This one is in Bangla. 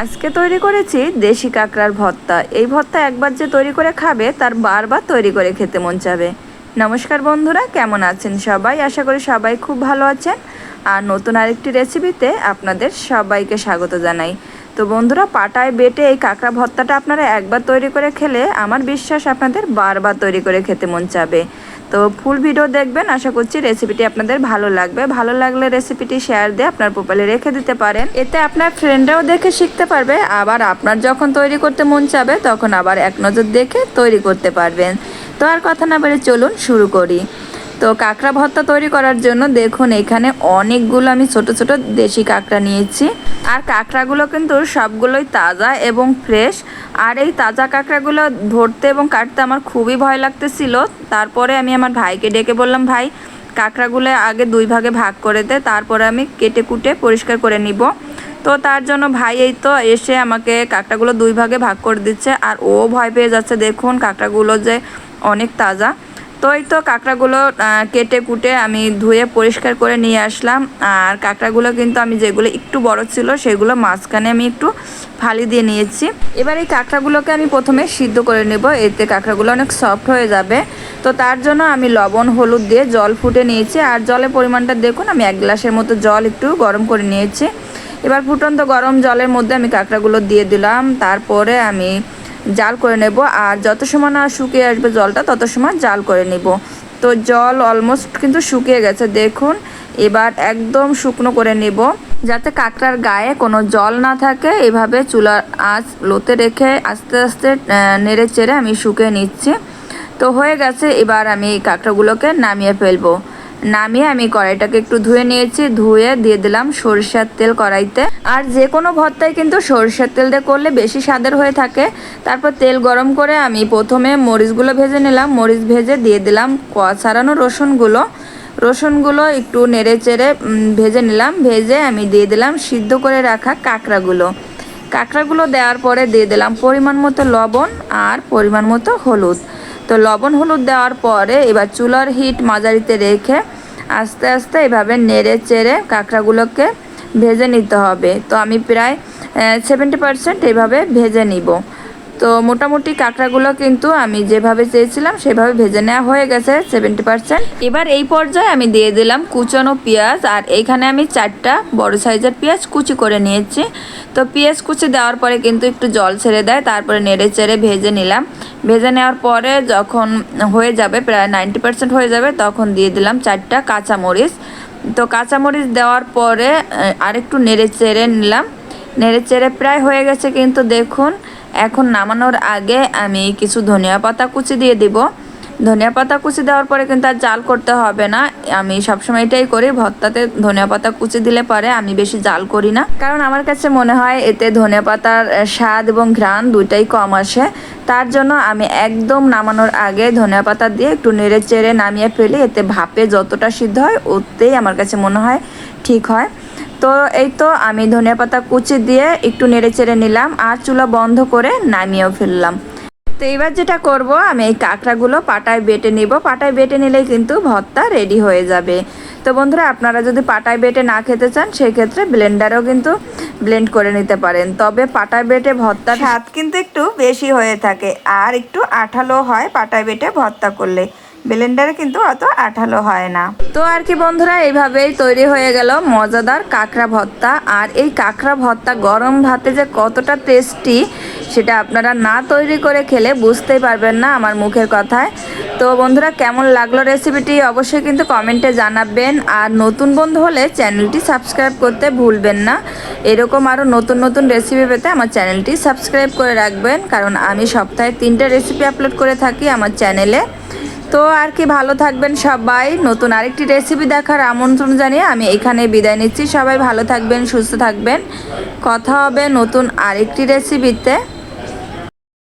আজকে তৈরি করেছি দেশি কাঁকড়ার ভর্তা। এই ভর্তা একবার যে তৈরি করে খাবে, তার বারবার তৈরি করে খেতে মন চাবে। নমস্কার বন্ধুরা, কেমন আছেন সবাই? আশা করি সবাই খুব ভালো আছেন। আর নতুন আরেকটি রেসিপিতে আপনাদের সবাইকে স্বাগত জানাই। তো বন্ধুরা, পাটায় বেটে এই কাঁকড়া ভর্তাটা আপনারা একবার তৈরি করে খেলে আমার বিশ্বাস আপনাদের বারবার তৈরি করে খেতে মন চাবে। তো ফুল ভিডিও দেখবেন, আশা করছি রেসিপিটি আপনাদের ভালো লাগবে। ভালো লাগলে রেসিপিটি শেয়ার দিয়ে আপনার প্রোফাইলে রেখে দিতে পারেন। এতে আপনার ফ্রেন্ডরাও দেখে শিখতে পারবে, আবার আপনার যখন তৈরি করতে মন চাবে, তখন আবার এক নজর দেখে তৈরি করতে পারবেন। তো আর কথা না বলে চলুন, শুরু করি। তো কাঁকড়া ভর্তা তৈরি করার জন্য দেখুন, এখানে অনেকগুলো আমি ছোট ছোট দেশি কাঁকড়া নিয়েছি। আর কাঁকড়াগুলো কিন্তু সবগুলোই তাজা এবং ফ্রেশ। আর এই তাজা কাঁকড়াগুলো ধরতে এবং কাটতে আমার খুবই ভয় লাগতেছিল। তারপরে আমি আমার ভাইকে ডেকে বললাম, ভাই, কাঁকড়াগুলো আগে দুই ভাগে ভাগ করে দে, তারপরে আমি কেটে কুটে পরিষ্কার করে নিব। তো তার জন্য ভাই এই তো এসে আমাকে কাঁকড়াগুলো দুই ভাগে ভাগ করে দিচ্ছে। আর ও ভয় পেয়ে যাচ্ছে, দেখুন, কাঁকড়াগুলো যে অনেক তাজা। তো এই তো কাঁকড়াগুলো কেটে কুটে আমি ধুয়ে পরিষ্কার করে নিয়ে আসলাম। আর কাঁকড়াগুলো কিন্তু আমি যেগুলো একটু বড় ছিল সেগুলো মাঝখানে আমি একটু ফালি দিয়ে নিয়েছি। এবার এই কাঁকড়াগুলোকে আমি প্রথমে সিদ্ধ করে নেব, এতে কাঁকড়াগুলো অনেক সফট হয়ে যাবে। তো তার জন্য আমি লবণ, হলুদ দিয়ে জল ফুটে নিয়েছি। আর জলের পরিমাণটা দেখুন, আমি এক গ্লাসের মতো জল একটু গরম করে নিয়েছি। এবার ফুটন্ত গরম জলের মধ্যে আমি কাঁকড়াগুলো দিয়ে দিলাম। তারপরে আমি জাল করে নেব। আর যত সময় না শুকিয়ে আসবে জলটা, তত সময় জাল করে নেব। তো জল অলমোস্ট কিন্তু শুকিয়ে গেছে। দেখুন, এবার একদম শুকনো করে নেব। যাতে কাঁকড়ার গায়ে কোনো জল না থাকে, এভাবে চুলার আঁচ লোতে রেখে আস্তে আস্তে নেড়ে চেড়ে আমি শুকিয়ে নিচ্ছি। তো হয়ে গেছে, এবার আমি কাঁকড়াগুলোকে নামিয়ে ফেলব। নামিয়ে আমি কড়াইটাকে একটু ধুয়ে নিয়েছি, ধুয়ে দিয়ে দিলাম সরিষার তেল কড়াইতে। আর যে কোনো ভর্তায় কিন্তু সরিষার তেল দিয়ে করলে বেশি স্বাদের হয়ে থাকে। তারপর তেল গরম করে আমি প্রথমে মরিচগুলো ভেজে নিলাম। মরিচ ভেজে দিয়ে দিলাম কোয়া ছাড়ানো রসুনগুলো। রসুনগুলো একটু নেড়ে চেড়ে ভেজে নিলাম। ভেজে আমি দিয়ে দিলাম সিদ্ধ করে রাখা কাঁকড়াগুলো। কাঁকড়াগুলো দেওয়ার পরে দিয়ে দিলাম পরিমাণ মতো লবণ আর পরিমাণ মতো হলুদ। তো লবণ হলুদ দেওয়ার পরে এবার চুলার হিট মাঝারিতে রেখে আস্তে আস্তে এভাবে নেড়ে চেড়ে কাঁকড়াগুলোকে ভেজে নিতে হবে। তো আমি প্রায় সেভেন্টি পারসেন্ট এভাবে ভেজে নিব। তো মোটামুটি কাঁকড়াগুলো কিন্তু আমি যেভাবে চেয়েছিলাম সেভাবে ভেজে নেওয়া হয়ে গেছে সেভেন্টি পারসেন্ট এবার এই পর্যায়ে আমি দিয়ে দিলাম কুচানো পেঁয়াজ আর এইখানে আমি চারটা বড় সাইজের পেঁয়াজ কুচি করে নিয়েছি। তো পেঁয়াজ কুচি দেওয়ার পরে কিন্তু একটু জল ছেড়ে দেয়, তারপরে নেড়ে চেড়ে ভেজে নিলাম। ভেজে নেওয়ার পরে যখন হয়ে যাবে, প্রায় নাইনটি পার্সেন্ট হয়ে যাবে, তখন দিয়ে দিলাম চারটা কাঁচামরিচ। তো কাঁচামরিচ দেওয়ার পরে আরেকটু নেড়ে চেড়ে নিলাম। নেড়ে চেড়ে প্রায় হয়ে গেছে, কিন্তু দেখুন, এখন নামানোর আগে আমি কিছু ধনিয়া পাতা কুচি দিয়ে দিব। ধনিয়া পাতা কুচি দেওয়ার পরে কিন্তু আর জাল করতে হবে না। আমি সবসময় এটাই করি, ভর্তাতে ধনিয়া পাতা কুচি দিলে পরে আমি বেশি জাল করি না। কারণ আমার কাছে মনে হয় এতে ধনিয়া পাতার স্বাদ এবং ঘ্রাণ দুইটাই কম আসে। তার জন্য আমি একদম নামানোর আগে ধনিয়া পাতা দিয়ে একটু নেড়ে চেড়ে নামিয়ে ফেলি। এতে ভাপে যতটা সিদ্ধ হয়, ওতেই আমার কাছে মনে হয় ঠিক হয়। তো এই তো আমি ধনিয়া পাতা কুচি দিয়ে একটু নেড়ে চেড়ে নিলাম আর চুলা বন্ধ করে নামিয়েও ফেললাম। তো এবার যেটা করব, আমি এই কাঁকড়াগুলো পাটায় বেটে নেব। পাটায় বেটে নিলে কিন্তু ভর্তা রেডি হয়ে যাবে। তো বন্ধুরা, আপনারা যদি পাটায় বেটে না খেতে চান, সেক্ষেত্রে ব্লেন্ডারও কিন্তু ব্লেন্ড করে নিতে পারেন। তবে পাটায় বেটে ভর্তা স্বাদ কিন্তু একটু বেশি হয়ে থাকে। আর একটু আঠালো হয় পাটায় বেটে ভর্তা করলে। ব্লেন্ডারে কিন্তু অত আঠালো হয় না। তো আর কি বন্ধুরা, এইভাবেই তৈরি হয়ে গেল মজাদার কাঁকড়া ভর্তা। আর এই কাঁকড়া ভর্তা গরম ভাতে যে কতটা টেস্টি সেটা আপনারা না তৈরি করে খেলে বুঝতেই পারবেন না আমার মুখের কথায়। তো বন্ধুরা, কেমন লাগল রেসিপিটি অবশ্যই কিন্তু কমেন্টে জানাবেন। আর নতুন বন্ধু হলে চ্যানেলটি সাবস্ক্রাইব করতে ভুলবেন না। এরকম আরও নতুন নতুন রেসিপি পেতে আমার চ্যানেলটি সাবস্ক্রাইব করে রাখবেন। কারণ আমি সপ্তাহে তিনটে রেসিপি আপলোড করে থাকি আমার চ্যানেলে। তো আর কি, ভালো থাকবেন সবাই। নতুন আরেকটি রেসিপি দেখার আমন্ত্রণ জানিয়ে আমি এখানে বিদায় নিচ্ছি। সবাই ভালো থাকবেন, সুস্থ থাকবেন। কথা হবে নতুন আরেকটি রেসিপিতে